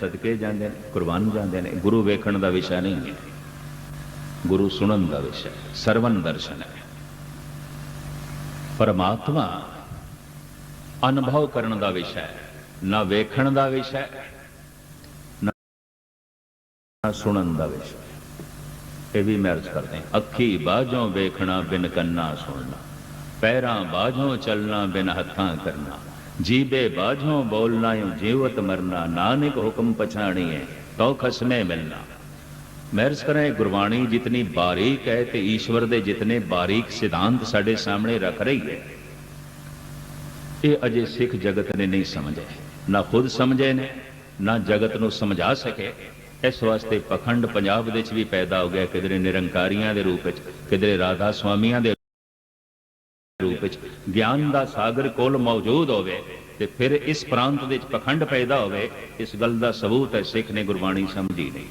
ਸਦਕੇ ਜਾਂਦੇ ਨੇ, ਕੁਰਬਾਨ ਜਾਂਦੇ ਨੇ। ਗੁਰੂ ਵੇਖਣ ਦਾ ਵਿਸ਼ਾ ਨਹੀਂ ਹੈ। ਗੁਰੂ ਸੁਣਨ ਦਾ ਵਿਸ਼ਾ ਸਰਵਨ ਦਰਸ਼ਨ ਹੈ। ਪਰਮਾਤਮਾ ਅਨੁਭਵ ਕਰਨ ਦਾ ਵਿਸ਼ਾ ਹੈ, ਨਾ ਵੇਖਣ ਦਾ ਵਿਸ਼ਾ ਹੈ, ਨਾ ਸੁਣਨ ਦਾ ਵਿਸ਼ਾ ਇਹ ਵੀ ਮੈਂ ਅਰਜ਼ ਕਰਦੇ ਹਾਂ, ਅੱਖੀ ਬਾਝੋਂ ਵੇਖਣਾ ਬਿਨ ਕੰਨਾ ਸੁਣਨਾ, ਪੈਰਾਂ ਬਾਝੋਂ ਚੱਲਣਾ ਬਿਨ ਹੱਥਾਂ ਕਰਨਾ। ਜੀਬੇ ਬਾਝੋਂ ਬੋਲਣਾ ਯੋ ਜੀਵਤ ਮਰਨਾ, ਨਾਨਕ ਹੁਕਮ ਪਛਾਣੀਏ ਤੋ ਖਸਮੇ ਮਿਲਣਾ ਮੈਂ ਕਰਾਂ, ਇਹ ਗੁਰਬਾਣੀ ਜਿਤਨੀ ਬਾਰੀਕ ਹੈ ਤੇ ਈਸ਼ਵਰ ਦੇ ਜਿਤਨੇ ਬਾਰੀਕ ਸਿਧਾਂਤ ਸਾਡੇ ਸਾਹਮਣੇ ਰੱਖ ਰਹੀ ਹੈ, ਇਹ ਅਜੇ ਸਿੱਖ ਜਗਤ ਨੇ ਨਹੀਂ ਸਮਝੇ ਨਾ ਖੁਦ ਸਮਝੇ ਨੇ, ਨਾ ਜਗਤ ਨੂੰ ਸਮਝਾ ਸਕੇ। ਇਸ ਵਾਸਤੇ ਪਖੰਡ ਪੰਜਾਬ ਦੇ ਵਿੱਚ ਵੀ ਪੈਦਾ ਹੋ ਗਿਆ, ਕਿਧਰੇ ਨਿਰੰਕਾਰੀਆਂ ਦੇ ਰੂਪ ਵਿੱਚ, ਕਿਧਰੇ ਰਾਧਾ ਸਵਾਮੀਆਂ ਦੇ ਰੂਪ ਵਿੱਚ ਗਿਆਨ ਦਾ ਸਾਗਰ ਕੋਲ ਮੌਜੂਦ ਹੋਵੇ ਤੇ ਫਿਰ ਇਸ ਪ੍ਰਾਂਤ ਦੇ ਵਿੱਚ ਪਖੰਡ ਪੈਦਾ ਹੋਵੇ, ਇਸ ਗੱਲ ਦਾ ਸਬੂਤ ਹੈ, ਸਿੱਖ ਨੇ ਗੁਰਬਾਣੀ ਸਮਝੀ ਨਹੀਂ।